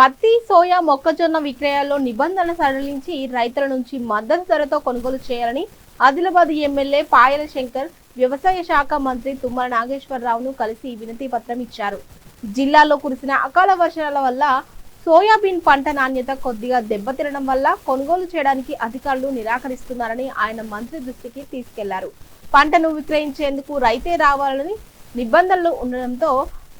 పత్తి సోయా మొక్కజొన్న విక్రయాల్లో నిబంధన సడలించి రైతుల నుంచి మద్దతు ధరతో కొనుగోలు చేయాలని ఆదిలాబాద్ ఎమ్మెల్యే పాయల శంకర్ వ్యవసాయ శాఖ మంత్రి తుమ్మల నాగేశ్వరరావును కలిసి వినతి పత్రం ఇచ్చారు. జిల్లాలో కురిసిన అకాల వర్షాల వల్ల సోయాబీన్ పంట నాణ్యత కొద్దిగా దెబ్బతినడం వల్ల కొనుగోలు చేయడానికి అధికారులు నిరాకరిస్తున్నారని ఆయన మంత్రి దృష్టికి తీసుకెళ్ళారు. పంటను విక్రయించేందుకు రైతే రావాలని నిబంధనలు ఉండడంతో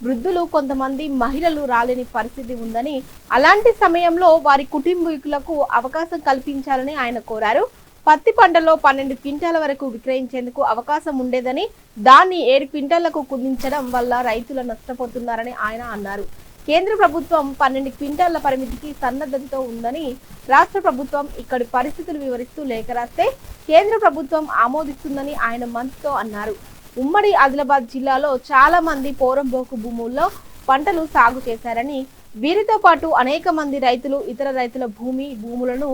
వృద్ధులు కొంతమంది మహిళలు రాలేని పరిస్థితి ఉందని అలాంటి సమయంలో వారి కుటుంబీకులకు అవకాశం కల్పించాలని ఆయన కోరారు. పత్తి పంటలో పన్నెండు క్వింటాల వరకు విక్రయించేందుకు అవకాశం ఉండేదని దాన్ని ఏడు క్వింటాలకు కుదించడం వల్ల రైతులు నష్టపోతున్నారని ఆయన అన్నారు. కేంద్ర ప్రభుత్వం పన్నెండు క్వింటాల పరిమితికి సన్నద్ధతతో ఉందని రాష్ట్ర ప్రభుత్వం ఇక్కడి పరిస్థితులు వివరిస్తూ లేఖ రాస్తే కేంద్ర ప్రభుత్వం ఆమోదిస్తుందని ఆయన మంత్రితో అన్నారు. ఉమ్మడి ఆదిలాబాద్ జిల్లాలో చాలా మంది పోరంబోకు భూముల్లో పంటలు సాగు చేశారని వీరితో పాటు అనేక మంది రైతులు ఇతర రైతుల భూమి భూములను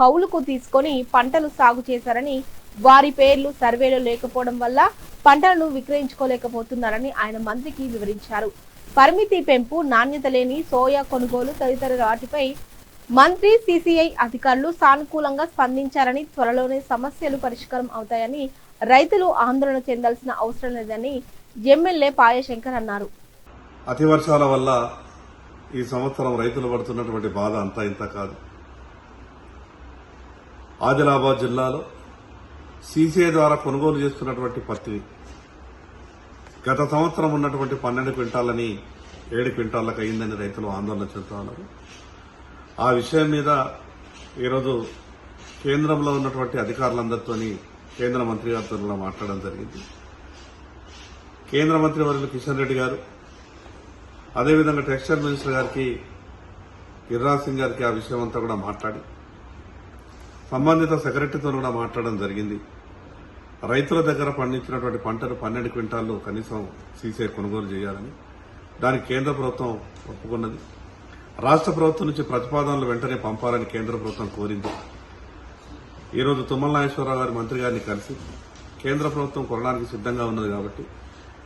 కౌలుకు తీసుకొని పంటలు సాగు చేశారని వారి పేర్లు సర్వేలో లేకపోవడం వల్ల పంటలను విక్రయించుకోలేకపోతున్నారని ఆయన మంత్రికి వివరించారు. పరిమితి పెంపు నాణ్యత లేని సోయా కొనుగోలు తదితర వాటిపై మంత్రి సిసిఐ అధికారులు సానుకూలంగా స్పందించారని త్వరలోనే సమస్యలు పరిష్కారం అవుతాయని రైతులు ఆందోళన చెందాల్సిన అవసరం లేదని ఎమ్మెల్యే పాయశంకర్ అన్నారు. అతి వర్షాల వల్ల ఈ సంవత్సరం రైతులు పడుతున్నటువంటి బాధ అంతా ఇంత కాదు. ఆదిలాబాద్ జిల్లాలో సీసీఐ ద్వారా కొనుగోలు చేస్తున్నటువంటి పత్తి గత సంవత్సరం ఉన్నటువంటి పన్నెండు క్వింటాలని ఏడు క్వింటాలకు అయిందని రైతులు ఆందోళన చెందుతున్నారు ఆ విషయం మీద ఈరోజు కేంద్రంలో ఉన్నటువంటి అధికారులందరితోని కేంద్ర మంత్రి గారితో మాట్లాడడం జరిగింది. కేంద్ర మంత్రి వర్యులు కిషన్ రెడ్డి గారు అదేవిధంగా టెక్స్టైల్ మినిస్టర్ గారికి గిరిరాజ్ సింగ్ గారికి ఆ విషయం అంతా కూడా మాట్లాడి సంబంధిత సెక్రటరీతో కూడా మాట్లాడడం జరిగింది. రైతుల దగ్గర పండించినటువంటి పంటను పన్నెండు క్వింటాల్లో కనీసం సీసీఐ కొనుగోలు చేయాలని దానికి కేంద్ర ప్రభుత్వం ఒప్పుకున్నది. రాష్ట్ర ప్రభుత్వం నుంచి ప్రతిపాదనలు వెంటనే పంపాలని కేంద్ర ప్రభుత్వం కోరింది. ఈరోజు తుమ్మల నాగేశ్వరరావు గారి మంత్రి గారిని కలిసి కేంద్ర ప్రభుత్వం కొనడానికి సిద్ధంగా ఉన్నది కాబట్టి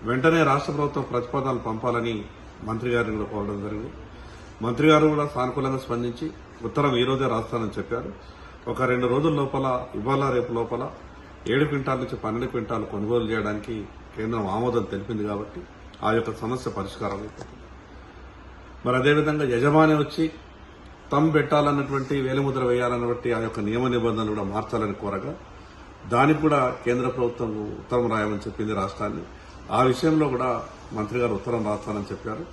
వెంటనే రాష్ట్ర ప్రభుత్వం ప్రతిపాదనలు పంపాలని మంత్రి గారిని కూడా కోరడం జరిగింది. మంత్రి గారు కూడా సానుకూలంగా స్పందించి ఉత్తరం ఈ రోజే రాస్తానని చెప్పారు. ఒక రెండు రోజుల లోపల ఇవాళ రేపు లోపల ఏడు క్వింటాల నుంచి పన్నెండు క్వింటాలు కొనుగోలు చేయడానికి కేంద్రం ఆమోదం తెలిపింది కాబట్టి ఆ యొక్క సమస్య పరిష్కారం అయిపోతుంది. మరి అదేవిధంగా యజమాని వచ్చి తమ్ పెట్టాలన్నటువంటి వేలిముద్ర వేయాలన్నటువంటి ఆ యొక్క నియమ నిబంధనలు కూడా మార్చాలని కోరగా దానికి కూడా కేంద్ర ప్రభుత్వం ఉత్తరం రాయమని చెప్పింది రాష్ట్రాన్ని. ఆ విషయంలో కూడా మంత్రి గారు ఉత్తరం రాస్తానని చెప్పారు.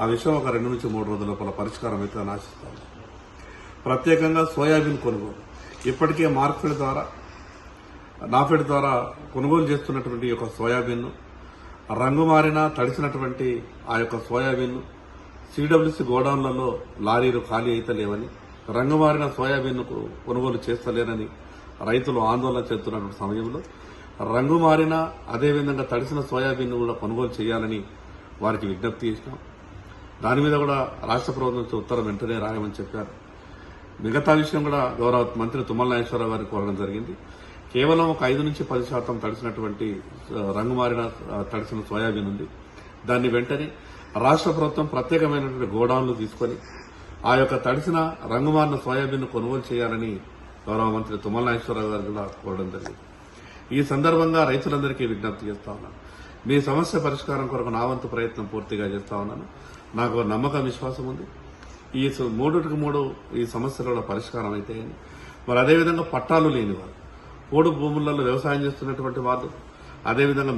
ఆ విషయం ఒక రెండు నుంచి మూడు రోజుల లోపల పరిష్కారం అయితే ఆశిస్తాను ప్రత్యేకంగా సోయాబీన్ కొనుగోలు. ఇప్పటికే మార్కెట్ ద్వారా నాఫెడ్ ద్వారా కొనుగోలు చేస్తున్నటువంటి ఈ యొక్క సోయాబీన్ రంగు మారిన తడిసినటువంటి ఆ యొక్క సోయాబీన్ సిడబ్ల్యూసీ గోడౌన్లలో లారీలు ఖాళీ అయితే లేవని రంగు మారిన సోయాబీన్ కొనుగోలు చేస్తలేరని రైతులు ఆందోళన చెందుతున్నటువంటి సమయంలో రంగు మారిన అదేవిధంగా తడిసిన సోయాబీన్ కూడా కొనుగోలు చేయాలని వారికి విజ్ఞప్తి చేసినాం. దాని మీద కూడా రాష్ట్ర ప్రభుత్వం ఉత్తరం వెంటనే రాయమని చెప్పారు. మిగతా విషయం కూడా గౌరవ మంత్రి తుమ్మల నాగేశ్వరరావు గారిని కోరడం జరిగింది. కేవలం ఒక ఐదు నుంచి పది శాతం తడిసినటువంటి రంగు మారిన తడిసిన సోయాబీన్ ఉంది. దాన్ని వెంటనే రాష్ట్ర ప్రభుత్వం ప్రత్యేకమైనటువంటి గోడౌన్లు తీసుకొని ఆ యొక్క తడిసిన రంగుమారిన సోయాబీన్ కొనుగోలు చేయాలని గౌరవ మంత్రి తుమ్మల నాగేశ్వరరావు గారు కూడా కోరడం జరిగింది. ఈ సందర్భంగా రైతులందరికీ విజ్ఞప్తి చేస్తా ఉన్నాను. మీ సమస్య పరిష్కారం కొరకు నా వంతు ప్రయత్నం పూర్తిగా చేస్తా ఉన్నాను. నాకు నమ్మకం విశ్వాసం ఉంది. ఈ స- మూడుటికి మూడు ఈ సమస్యలు కూడా పరిష్కారం అయితే మరి అదేవిధంగా పట్టాలు లేని వారు పోడు భూములలో వ్యవసాయం చేస్తున్నటువంటి వాళ్ళు అదేవిధంగా